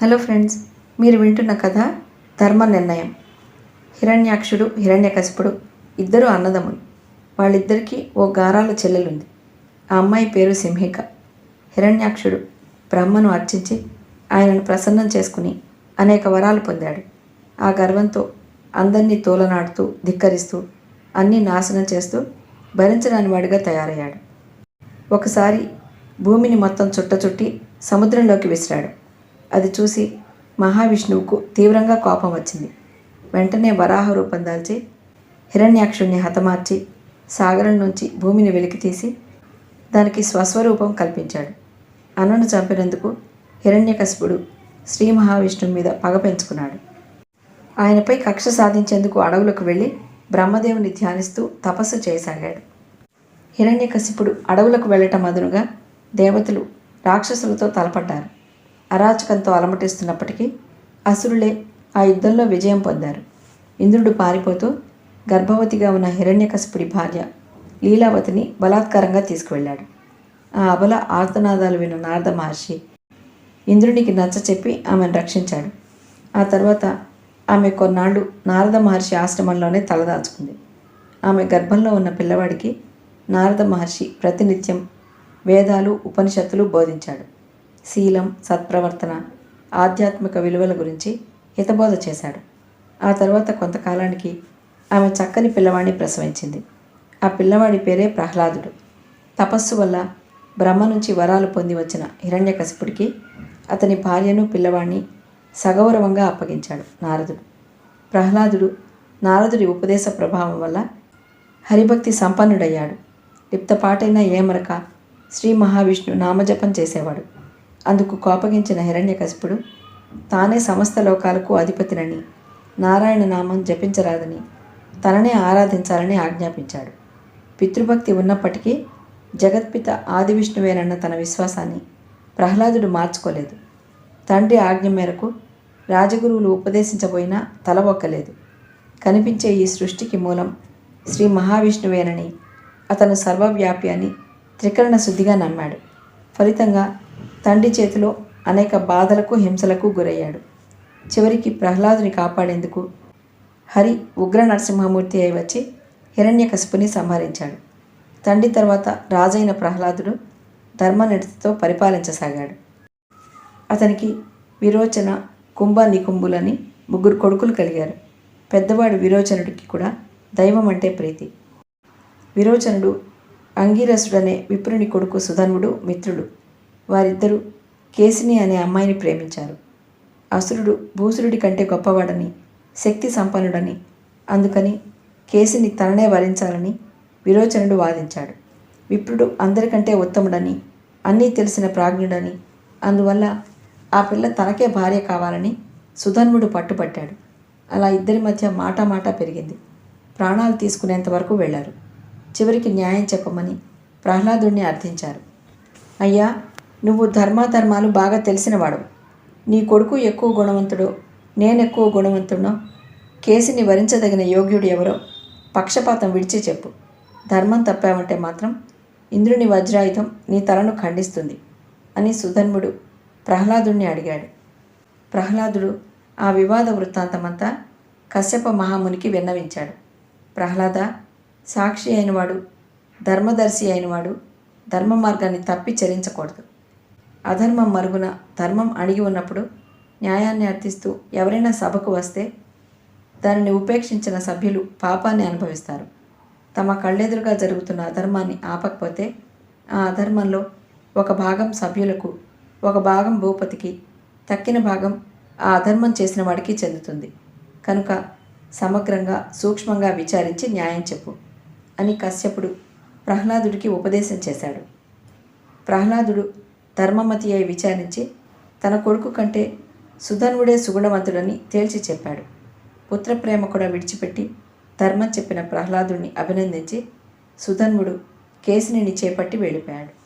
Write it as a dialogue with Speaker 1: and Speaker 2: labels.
Speaker 1: Hello friends మీరు వింటున్న కథ ధర్మ నిర్ణయం. హిరణ్యాక్షుడు హిరణ్యకశపుడు ఇద్దరు అన్నదమ్ములు. వాళ్ళిద్దరికీ ఓ గారాల చెల్లెలుంది. ఆ అమ్మాయి పేరు సింహిక. హిరణ్యాక్షుడు బ్రహ్మను అర్చించి ఆయనను ప్రసన్నం చేసుకుని అనేక వరాలు పొందాడు. ఆ గర్వంతో అందరినీ తోలనాడుతూ ధిక్కరిస్తూ అన్నీ నాశనం చేస్తూ భరించరాని వాడిగా తయారయ్యాడు. ఒకసారి భూమిని మొత్తం చుట్ట చుట్టి సముద్రంలోకి విసిరాడు. అది చూసి మహావిష్ణువుకు తీవ్రంగా కోపం వచ్చింది. వెంటనే వరాహ రూపం దాల్చి హిరణ్యాక్షుణ్ణి హతమార్చి సాగరం నుంచి భూమిని వెలికితీసి దానికి స్వస్వరూపం కల్పించాడు. అన్నను చంపినందుకు హిరణ్యకశిపుడు శ్రీ మహావిష్ణువు మీద పగ పెంచుకున్నాడు. ఆయనపై కక్ష సాధించేందుకు అడవులకు వెళ్ళి బ్రహ్మదేవుని ధ్యానిస్తూ తపస్సు చేయసాగాడు. హిరణ్యకశిపుడు అడవులకు వెళ్ళటం అదునుగా దేవతలు రాక్షసులతో తలపడ్డారు. అరాచకంతో అలమటిస్తున్నప్పటికీ అసురులే ఆ యుద్ధంలో విజయం పొందారు. ఇంద్రుడు పారిపోతూ గర్భవతిగా ఉన్న హిరణ్యకశపుడి భార్య లీలావతిని బలాత్కారంగా తీసుకువెళ్ళాడు. ఆ అబల ఆర్తనాదాలు విన్న నారద మహర్షి ఇంద్రునికి నచ్చచెప్పి ఆమెను రక్షించాడు. ఆ తర్వాత ఆమె కొన్నాళ్ళు నారద మహర్షి ఆశ్రమంలోనే తలదాచుకుంది. ఆమె గర్భంలో ఉన్న పిల్లవాడికి నారద మహర్షి ప్రతినిత్యం వేదాలు ఉపనిషత్తులు బోధించాడు. శీలం సత్ప్రవర్తన ఆధ్యాత్మిక విలువల గురించి హితబోధ చేశాడు. ఆ తర్వాత కొంతకాలానికి ఆమె చక్కని పిల్లవాడిని ప్రసవించింది. ఆ పిల్లవాడి పేరే ప్రహ్లాదుడు. తపస్సు వల్ల బ్రహ్మ నుంచి వరాలు పొంది వచ్చిన హిరణ్యకశిపుడికి అతని భార్యను పిల్లవాడిని సగౌరవంగా అప్పగించాడు నారదుడు. ప్రహ్లాదుడు నారదుడి ఉపదేశ ప్రభావం వల్ల హరిభక్తి సంపన్నుడయ్యాడు. లిప్తపాటైన ఏమరక శ్రీ మహావిష్ణు నామజపం చేసేవాడు. అందుకు కోపగించిన హిరణ్యకశిపుడు తానే సమస్త లోకాలకు అధిపతినని నారాయణ నామం జపించరాదని తననే ఆరాధించాలని ఆజ్ఞాపించాడు. పితృభక్తి ఉన్నప్పటికీ జగత్పిత ఆది విష్ణువేనన్న తన విశ్వాసాన్ని ప్రహ్లాదుడు మార్చుకోలేదు. తండ్రి ఆజ్ఞ మేరకు రాజగురువులు ఉపదేశించబోయినా తల ఒక్కలేదు కనిపించే ఈ సృష్టికి మూలం శ్రీ మహావిష్ణువేనని అతను సర్వవ్యాపి అని త్రికరణ శుద్ధిగా నమ్మాడు. ఫలితంగా తండ్రి చేతిలో అనేక బాధలకు హింసలకు గురయ్యాడు. చివరికి ప్రహ్లాదుని కాపాడేందుకు హరి ఉగ్ర నరసింహమూర్తి అయి వచ్చి హిరణ్యకశిపుని సంహరించాడు. తండ్రి తర్వాత రాజైన ప్రహ్లాదుడు ధర్మనిరతితో పరిపాలించసాగాడు. అతనికి విరోచన కుంభ నికుంభులని ముగ్గురు కొడుకులు కలిగారు. పెద్దవాడు విరోచనుడికి కూడా దైవం అంటే ప్రీతి. విరోచనుడు అంగీరసుడనే విప్రుని కొడుకు సుధన్వుడు మిత్రుడు. వారిద్దరూ కేసిని అనే అమ్మాయిని ప్రేమించారు. అసురుడు భూసురుడి కంటే గొప్పవాడని శక్తి సంపన్నుడని అందుకని కేసిని తననే వరించాలని విరోచనుడు వాదించాడు. విప్రుడు అందరికంటే ఉత్తముడని అన్నీ తెలిసిన ప్రాజ్ఞుడని అందువల్ల ఆ పిల్ల తనకే భార్య కావాలని సుధన్ముడు పట్టుపట్టాడు. అలా ఇద్దరి మధ్య మాట మాట పెరిగింది. ప్రాణాలు తీసుకునేంత వరకు వెళ్ళారు చివరికి న్యాయం చెప్పమని ప్రహ్లాదుణ్ణి అర్థించారు. అయ్యా నువ్వు ధర్మాధర్మాలు బాగా తెలిసినవాడు. నీ కొడుకు ఎక్కువ గుణవంతుడు. నేనెక్కువ గుణవంతుడో కేసుని వరించదగిన యోగ్యుడు ఎవరో? పక్షపాతం విడిచి చెప్పు. ధర్మం తప్పావంటే మాత్రం ఇంద్రుని వజ్రాయుధం నీ తలను ఖండిస్తుంది అని సుధన్ముడు ప్రహ్లాదుణ్ణి అడిగాడు. ప్రహ్లాదుడు ఆ వివాద వృత్తాంతమంతా కశ్యప మహామునికి విన్నవించాడు. ప్రహ్లాద సాక్షి అయినవాడు ధర్మదర్శి అయినవాడు ధర్మ మార్గాన్ని తప్పి చరించకూడదు. అధర్మం మరుగున ధర్మం అణిగి ఉన్నప్పుడు న్యాయాన్ని అర్థిస్తూ ఎవరైనా సభకు వస్తే దానిని ఉపేక్షించిన సభ్యులు పాపాన్ని అనుభవిస్తారు. తమ కళ్ళెదురుగా జరుగుతున్న అధర్మాన్ని ఆపకపోతే ఆ అధర్మంలో ఒక భాగం సభ్యులకు ఒక భాగం భూపతికి తక్కిన భాగం ఆ అధర్మం చేసిన వాడికి చెందుతుంది. కనుక సమగ్రంగా సూక్ష్మంగా విచారించి న్యాయం చెప్పు అని కశ్యపుడు ప్రహ్లాదుడికి ఉపదేశం చేశాడు. ప్రహ్లాదుడు ధర్మమతి అయి విచారించి తన కొడుకు కంటే సుధన్వుడే సుగుణవంతుడని తేల్చి చెప్పాడు. పుత్రప్రేమ కూడా విడిచిపెట్టి ధర్మం చెప్పిన ప్రహ్లాదుడిని అభినందించి సుధన్వుడు కేసినిని చేపట్టి వెళ్ళిపోయాడు.